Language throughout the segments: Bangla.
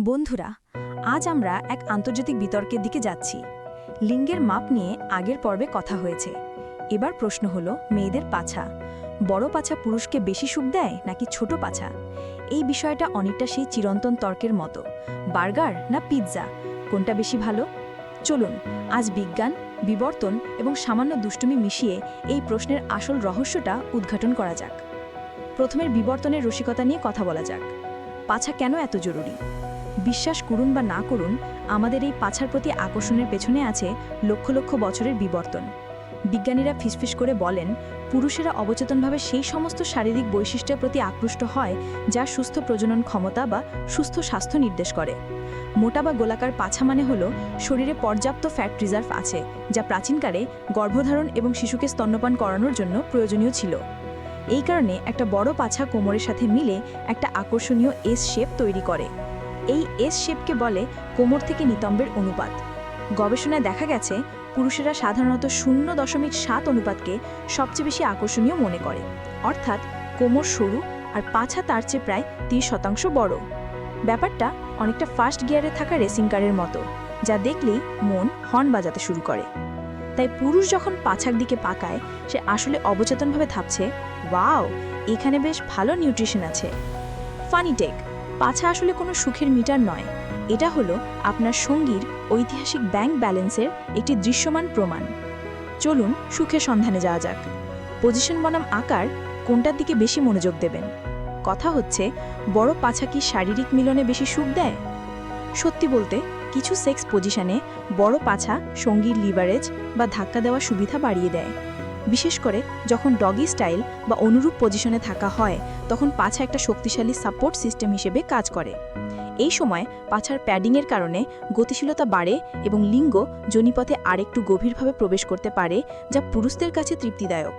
বন্ধুরা, আজ আমরা এক আন্তর্জাতিক বিতর্কের দিকে যাচ্ছি। লিঙ্গের মাপ নিয়ে আগের পর্বে কথা হয়েছে। এবার প্রশ্ন হলো, মেয়েদের পাছা। বড় পাছা পুরুষকে বেশি সুখ দেয় নাকি ছোট পাছা? এই বিষয়টা অনেকটা সেই চিরন্তন তর্কের মতো। বার্গার না পিৎজা? কোনটা বেশি ভালো? চলুন, আজ বিজ্ঞান, বিবর্তন এবং সামান্য দুষ্টুমি মিশিয়ে এই প্রশ্নের আসল রহস্যটা উদ্ঘাটন করা যাক। প্রথমের বিবর্তনের রসিকতা নিয়ে কথা বলা যাক। পাছা কেন এত জরুরি? বিশ্বাস করুন বা না করুন, আমাদের এই পাছার প্রতি আকর্ষণের পেছনে আছে লক্ষ লক্ষ বছরের বিবর্তন। বিজ্ঞানীরা ফিসফিস করে বলেন, পুরুষেরা অবচেতনভাবে সেই সমস্ত শারীরিক বৈশিষ্ট্যের প্রতি আকৃষ্ট হয় যা সুস্থ প্রজনন ক্ষমতা বা সুস্থ স্বাস্থ্য নির্দেশ করে। মোটা বা গোলাকার পাছা মানে হল শরীরে পর্যাপ্ত ফ্যাট রিজার্ভ আছে, যা প্রাচীনকালে গর্ভধারণ এবং শিশুকে স্তন্যপান করানোর জন্য প্রয়োজনীয় ছিল। এই কারণে একটা বড় পাছা কোমরের সাথে মিলে একটা আকর্ষণীয় এস শেপ তৈরি করে। এই এস শেপকে বলে কোমর থেকে নিতম্বের অনুপাত। গবেষণায় দেখা গেছে, পুরুষেরা সাধারণত শূন্য দশমিক সাত অনুপাতকে সবচেয়ে বেশি আকর্ষণীয় মনে করে। অর্থাৎ কোমর সরু আর পাছা তার চেয়ে প্রায় তিরিশ শতাংশ বড়। ব্যাপারটা অনেকটা ফার্স্ট গিয়ারে থাকা রেসিং কারের মতো, যা দেখলেই মন হর্ন বাজাতে শুরু করে। তাই পুরুষ যখন পাছার দিকে পাকায়, সে আসলে অবচেতনভাবে ভাবছে, ওয়াও, এখানে বেশ ভালো নিউট্রিশন আছে। ফানি টেক পাছা আসলে কোনো সুখের মিটার নয়। এটা হলো আপনার সঙ্গীর ঐতিহাসিক ব্যাংক ব্যালেন্সের একটি দৃশ্যমান প্রমাণ। চলুন সুখের সন্ধানে যাওয়া যাক। পজিশন বনাম আকার কোনটার দিকে বেশি মনোযোগ দেবেন? কথা হচ্ছে, বড় পাছা কি শারীরিক মিলনে বেশি সুখ দেয়? সত্যি বলতে, কিছু সেক্স পজিশনে বড় পাছা সঙ্গীর লিভারেজ বা ধাক্কা দেওয়ার সুবিধা বাড়িয়ে দেয়। বিশেষ করে যখন ডগি স্টাইল বা অনুরূপ পজিশনে থাকা হয়, তখন পাছা একটা শক্তিশালী সাপোর্ট সিস্টেম হিসেবে কাজ করে। এই সময় পাছার প্যাডিংয়ের কারণে গতিশীলতা বাড়ে এবং লিঙ্গ জনিপথে আরেকটু গভীরভাবে প্রবেশ করতে পারে, যা পুরুষদের কাছে তৃপ্তিদায়ক।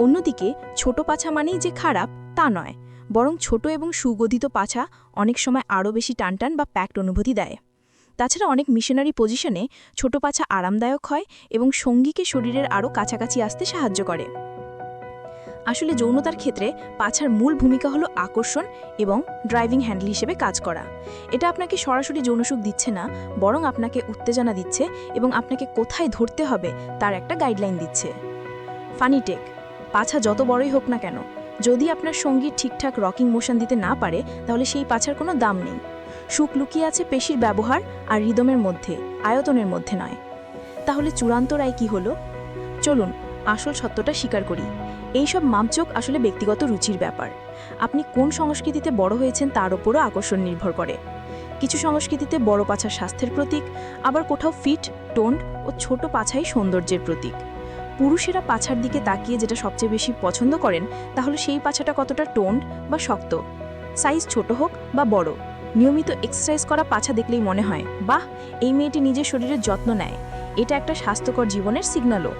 অন্যদিকে ছোট পাছা মানেই যে খারাপ, তা নয়। বরং ছোট এবং সুগঠিত পাছা অনেক সময় আরও বেশি টানটান বা প্যাক্ট অনুভূতি দেয়। তাছাড়া অনেক মিশনারি পজিশনে ছোট পাছা আরামদায়ক হয় এবং সঙ্গীকে শরীরের আরও কাছাকাছি আসতে সাহায্য করে। আসলে যৌনতার ক্ষেত্রে পাছার মূল ভূমিকা হলো আকর্ষণ এবং ড্রাইভিং হ্যান্ডেল হিসেবে কাজ করা। এটা আপনাকে সরাসরি যৌনসুখ দিচ্ছে না, বরং আপনাকে উত্তেজনা দিচ্ছে এবং আপনাকে কোথায় ধরতে হবে তার একটা গাইডলাইন দিচ্ছে। ফানি টেক পাছা যত বড়ই হোক না কেন, যদি আপনার সঙ্গী ঠিকঠাক রকিং মোশন দিতে না পারে, তাহলে সেই পাছার কোনো দাম নেই। সুখ লুকিয়ে আছে পেশির ব্যবহার আর হৃদমের মধ্যে, আয়তনের মধ্যে নয়। তাহলে চূড়ান্ত রায় কী হলো? চলুন, আসল সত্যটা স্বীকার করি। এইসব মাপযোগ আসলে ব্যক্তিগত রুচির ব্যাপার। আপনি কোন সংস্কৃতিতে বড় হয়েছেন তার ওপরও আকর্ষণ নির্ভর করে। কিছু সংস্কৃতিতে বড় পাছার স্বাস্থ্যের প্রতীক, আবার কোথাও ফিট, টোন্ড ও ছোট পাছাই সৌন্দর্যের প্রতীক। পুরুষেরা পাছার দিকে তাকিয়ে যেটা সবচেয়ে বেশি পছন্দ করেন, তাহলে সেই পাছাটা কতটা টোন্ড বা শক্ত? সাইজ ছোট হোক বা বড়। নিয়মিত এক্সারসাইজ করা পাছা দেখলেই মনে হয়, বাহ, এই মেয়েটি নিজের শরীরের যত্ন নেয়। এটা একটা স্বাস্থ্যকর জীবনের সিগন্যালও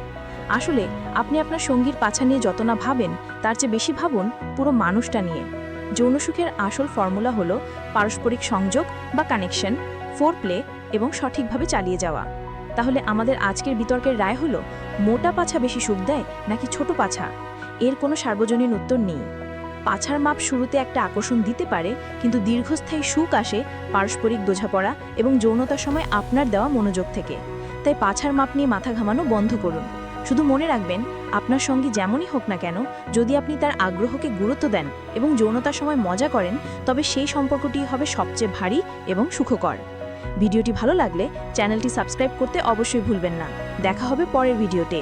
আসলে, আপনি আপনার সঙ্গীর পাছা নিয়ে যত না ভাবেন, তার চেয়ে বেশি ভাবুন পুরো মানুষটা নিয়ে। যৌনসুখের আসল ফর্মুলা হলো পারস্পরিক সংযোগ বা কানেকশন ফোর প্লে এবং সঠিকভাবে চালিয়ে যাওয়া। তাহলে আমাদের আজকের বিতর্কের রায় হলো, মোটা পাছা বেশি সুখ দেয় নাকি ছোট পাছা? এর কোনো সার্বজনীন উত্তর নেই। পাছার মাপ শুরুতে একটা আকর্ষণ দিতে পারে, কিন্তু দীর্ঘস্থায়ী সুখ আসে পারস্পরিক বোঝাপড়া এবং যৌনতার সময় আপনার দেওয়া মনোযোগ থেকে। তাই পাছার মাপ নিয়ে মাথা ঘামানো বন্ধ করুন। শুধু মনে রাখবেন, আপনার সঙ্গে যেমনই হোক না কেন, যদি আপনি তার আগ্রহকে গুরুত্ব দেন এবং যৌনতার সময় মজা করেন, তবে সেই সম্পর্কটি হবে সবচেয়ে ভারী এবং সুখকর। ভিডিওটি ভালো লাগলে চ্যানেলটি সাবস্ক্রাইব করতে অবশ্যই ভুলবেন না। দেখা হবে পরের ভিডিওতে।